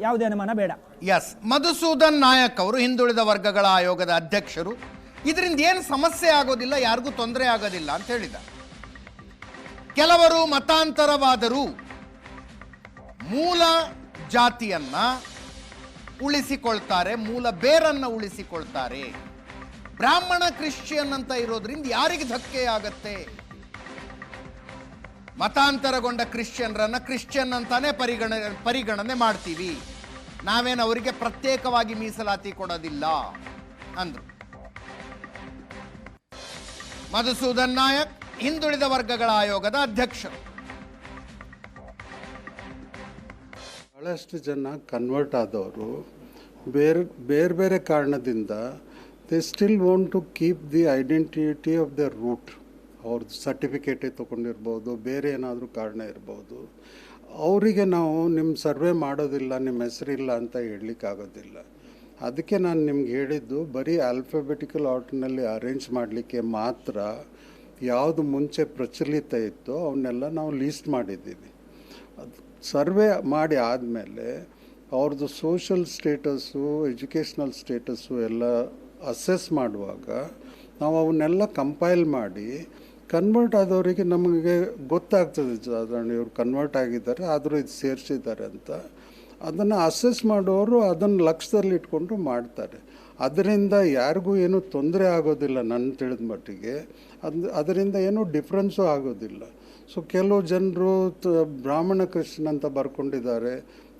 ಯಾವುದೇ ಅನುಮಾನ ಬೇಡ. ಎಸ್ ಮಧುಸೂದನ್ ನಾಯಕ್ ಅವರು ಹಿಂದುಳಿದ ವರ್ಗಗಳ ಆಯೋಗದ ಅಧ್ಯಕ್ಷರು. ಇದರಿಂದ ಏನು ಸಮಸ್ಯೆ ಆಗೋದಿಲ್ಲ, ಯಾರಿಗೂ ತೊಂದರೆ ಆಗೋದಿಲ್ಲ ಅಂತ ಹೇಳಿದ. ಕೆಲವರು ಮತಾಂತರವಾದರೂ ಮೂಲ ಜಾತಿಯನ್ನ ಉಳಿಸಿಕೊಳ್ತಾರೆ, ಮೂಲ ಬೇರನ್ನ ಉಳಿಸಿಕೊಳ್ತಾರೆ. ಬ್ರಾಹ್ಮಣ, ಕ್ರಿಶ್ಚಿಯನ್ ಅಂತ ಇರೋದ್ರಿಂದ ಯಾರಿಗೆ ಧಕ್ಕೆ ಆಗತ್ತೆ? ಮತಾಂತರಗೊಂಡ ಕ್ರಿಶ್ಚಿಯನ್ರನ್ನ ಕ್ರಿಶ್ಚಿಯನ್ ಅಂತಾನೆ ಪರಿಗಣ, ಪರಿಗಣನೆ ಮಾಡ್ತೀವಿ. ನಾವೇನು ಅವರಿಗೆ ಪ್ರತ್ಯೇಕವಾಗಿ ಮೀಸಲಾತಿ ಕೊಡೋದಿಲ್ಲ ಅಂದ್ರು. ಮಧುಸೂದನ್ ನಾಯಕ್ ಹಿಂದುಳಿದ ವರ್ಗಗಳ ಆಯೋಗದ ಅಧ್ಯಕ್ಷರು. ಬಹಳಷ್ಟು ಜನ ಕನ್ವರ್ಟ್ ಆದವರು ಬೇರೆ ಬೇರೆ ಬೇರೆ ಕಾರಣದಿಂದ they still want to keep the identity of the root ಅವ್ರದ್ದು ಸರ್ಟಿಫಿಕೇಟೇ ತೊಗೊಂಡಿರ್ಬೋದು, ಬೇರೆ ಏನಾದರೂ ಕಾರಣ ಇರ್ಬೋದು. ಅವರಿಗೆ ನಾವು ನಿಮ್ಮ ಸರ್ವೆ ಮಾಡೋದಿಲ್ಲ ನಿಮ್ಮ ಹೆಸರಿಲ್ಲ ಅಂತ ಹೇಳಲಿಕ್ಕಾಗೋದಿಲ್ಲ ಅದಕ್ಕೆ ನಾನು ನಿಮ್ಗೆ ಹೇಳಿದ್ದು, ಬರೀ ಆಲ್ಫಾಬೆಟಿಕಲ್ ಆರ್ಡ್ನಲ್ಲಿ ಅರೇಂಜ್ ಮಾಡಲಿಕ್ಕೆ ಮಾತ್ರ ಯಾವುದು ಮುಂಚೆ ಪ್ರಚಲಿತ ಇತ್ತೋ ಅವನ್ನೆಲ್ಲ ನಾವು ಲೀಸ್ಟ್ ಮಾಡಿದ್ದೀವಿ. ಅದು ಸರ್ವೆ ಮಾಡಿ ಆದಮೇಲೆ ಅವ್ರದ್ದು ಸೋಷಲ್ ಸ್ಟೇಟಸ್ಸು ಎಜುಕೇಷ್ನಲ್ ಸ್ಟೇಟಸ್ಸು ಎಲ್ಲ ಅಸೆಸ್ ಮಾಡುವಾಗ ನಾವು ಅವನ್ನೆಲ್ಲ ಕಂಪೈಲ್ ಮಾಡಿ ಕನ್ವರ್ಟ್ ಆದವರಿಗೆ ನಮಗೆ ಗೊತ್ತಾಗ್ತದೆ ಸಾಧಾರಣ ಇವರು ಕನ್ವರ್ಟ್ ಆಗಿದ್ದಾರೆ, ಆದರೂ ಇದು ಸೇರಿಸಿದ್ದಾರೆ ಅಂತ. ಅದನ್ನು ಅಸೆಸ್ ಮಾಡೋರು ಅದನ್ನು ಲಕ್ಷ್ಯದಲ್ಲಿ ಇಟ್ಕೊಂಡು ಮಾಡ್ತಾರೆ. ಅದರಿಂದ ಯಾರಿಗೂ ಏನೂ ತೊಂದರೆ ಆಗೋದಿಲ್ಲ ನನ್ನ ತಿಳಿದ ಮಟ್ಟಿಗೆ. ಅದು ಅದರಿಂದ ಏನೂ ಡಿಫ್ರೆನ್ಸು ಆಗೋದಿಲ್ಲ. ಸೊ ಕೆಲವು ಜನರು ಬ್ರಾಹ್ಮಣ ಕೃಷ್ಣ ಅಂತ ಬರ್ಕೊಂಡಿದ್ದಾರೆ.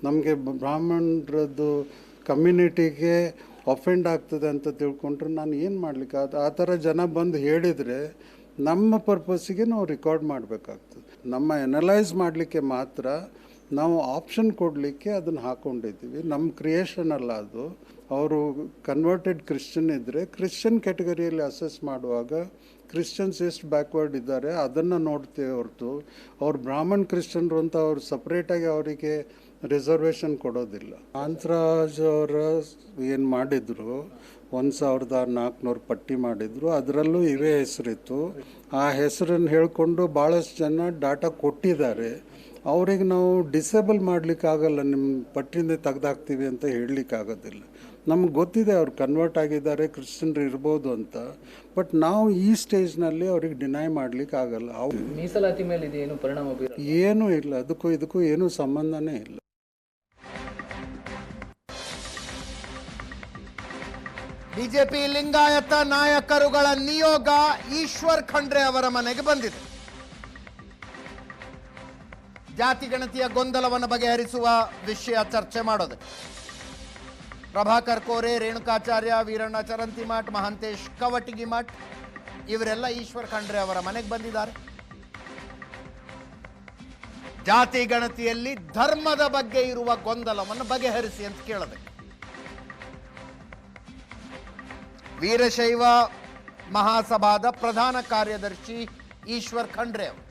ನಮಗೆ ಬ್ರಾಹ್ಮಣರದ್ದು ಕಮ್ಯುನಿಟಿಗೆ ಅಫೆಂಡ್ ಆಗ್ತದೆ ಅಂತ ತಿಳ್ಕೊಂಡ್ರೆ ನಾನು ಏನು ಮಾಡಲಿಕ್ಕೆ? ಆ ಥರ ಜನ ಬಂದು ಹೇಳಿದರೆ ನಮ್ಮ ಪರ್ಪಸ್ಸಿಗೆ ನಾವು ರೆಕಾರ್ಡ್ ಮಾಡಬೇಕಾಗ್ತದೆ. ನಮ್ಮ ಎನಲೈಸ್ ಮಾಡಲಿಕ್ಕೆ ಮಾತ್ರ ನಾವು ಆಪ್ಷನ್ ಕೊಡಲಿಕ್ಕೆ ಅದನ್ನು ಹಾಕ್ಕೊಂಡಿದ್ದೀವಿ ನಮ್ಮ ಕ್ರಿಯೇಷನ್ ಅಲ್ಲ ಅದು. ಅವರು ಕನ್ವರ್ಟೆಡ್ ಕ್ರಿಶ್ಚಿಯನ್ ಇದ್ದರೆ ಕ್ರಿಶ್ಚಿಯನ್ ಕ್ಯಾಟಗರಿಯಲ್ಲಿ ಅಸೆಸ್ ಮಾಡುವಾಗ ಕ್ರಿಶ್ಚಿಯನ್ಸ್ ಎಷ್ಟು ಬ್ಯಾಕ್ವರ್ಡ್ ಇದ್ದಾರೆ ಅದನ್ನು ನೋಡ್ತೇವೆ ಹೊರತು ಅವ್ರು ಬ್ರಾಹ್ಮಣ್ ಕ್ರಿಶ್ಚಿಯನ್ರು ಅಂತ ಅವ್ರು ಸಪ್ರೇಟಾಗಿ ಅವರಿಗೆ ರಿಸರ್ವೇಷನ್ ಕೊಡೋದಿಲ್ಲ. ಕಾಂತರಾಜ್ ಅವರ ಏನು ಮಾಡಿದ್ರು ಒಂದು ಸಾವಿರದ ನಾಲ್ಕುನೂರು ಪಟ್ಟಿ ಮಾಡಿದರು. ಅದರಲ್ಲೂ ಇವೇ ಹೆಸರಿತ್ತು. ಆ ಹೆಸರನ್ನು ಹೇಳಿಕೊಂಡು ಭಾಳಷ್ಟು ಜನ ಡಾಟಾ ಕೊಟ್ಟಿದ್ದಾರೆ. ಅವ್ರಿಗೆ ನಾವು ಡಿಸೇಬಲ್ ಮಾಡಲಿಕ್ಕಾಗಲ್ಲ ನಿಮ್ಮ ಪಟ್ಟಿಯಿಂದ ತೆಗೆದಾಕ್ತೀವಿ ಅಂತ ಹೇಳಲಿಕ್ಕಾಗೋದಿಲ್ಲ. ನಮ್ಗೆ ಗೊತ್ತಿದೆ ಅವ್ರು ಕನ್ವರ್ಟ್ ಆಗಿದ್ದಾರೆ ಕ್ರಿಶ್ಚಿಯನ್ರು ಇರ್ಬೋದು ಅಂತ. ಬಟ್ ನಾವು ಈ ಸ್ಟೇಜ್ನಲ್ಲಿ ಅವ್ರಿಗೆ ಡಿನೈ ಮಾಡ್ಲಿಕ್ಕೆ ಆಗಲ್ಲ ಅವ್ರು ಮೀಸಲಾತಿ ಮೇಲೆ ಇದೇನು ಪರಿಣಾಮ ಬೀರ ಏನೂ ಇಲ್ಲ. ಅದಕ್ಕೂ ಇದಕ್ಕೂ ಏನೂ ಸಂಬಂಧನೇ ಇಲ್ಲ. ಬಿಜೆಪಿ ಲಿಂಗಾಯತ ನಾಯಕರುಗಳ ನಿಯೋಗ ಈಶ್ವರ್ ಖಂಡ್ರೆ ಅವರ ಮನೆಗೆ ಬಂದಿದೆ. ಜಾತಿ ಗಣತಿಯ ಗೊಂದಲವನ್ನು ಬಗೆಹರಿಸುವ ವಿಷಯ ಚರ್ಚೆ ಮಾಡೋದು. ಪ್ರಭಾಕರ್ ಕೋರೆ, ರೇಣುಕಾಚಾರ್ಯ, ವೀರಣ್ಣ ಚರಂತಿಮಠ್ ಮಹಾಂತೇಶ್ ಕವಟಿಗಿಮಠ್ ಇವರೆಲ್ಲ ಈಶ್ವರ್ ಖಂಡ್ರೆ ಅವರ ಮನೆಗೆ ಬಂದಿದ್ದಾರೆ. ಜಾತಿ ಗಣತಿಯಲ್ಲಿ ಧರ್ಮದ ಬಗ್ಗೆ ಇರುವ ಗೊಂದಲವನ್ನು ಬಗೆಹರಿಸಿ ಅಂತ ಕೇಳದೆ ವೀರಶೈವ ಮಹಾಸಭಾದ ಪ್ರಧಾನ ಕಾರ್ಯದರ್ಶಿ ಈಶ್ವರ್ ಖಂಡ್ರೆ ಅವರು.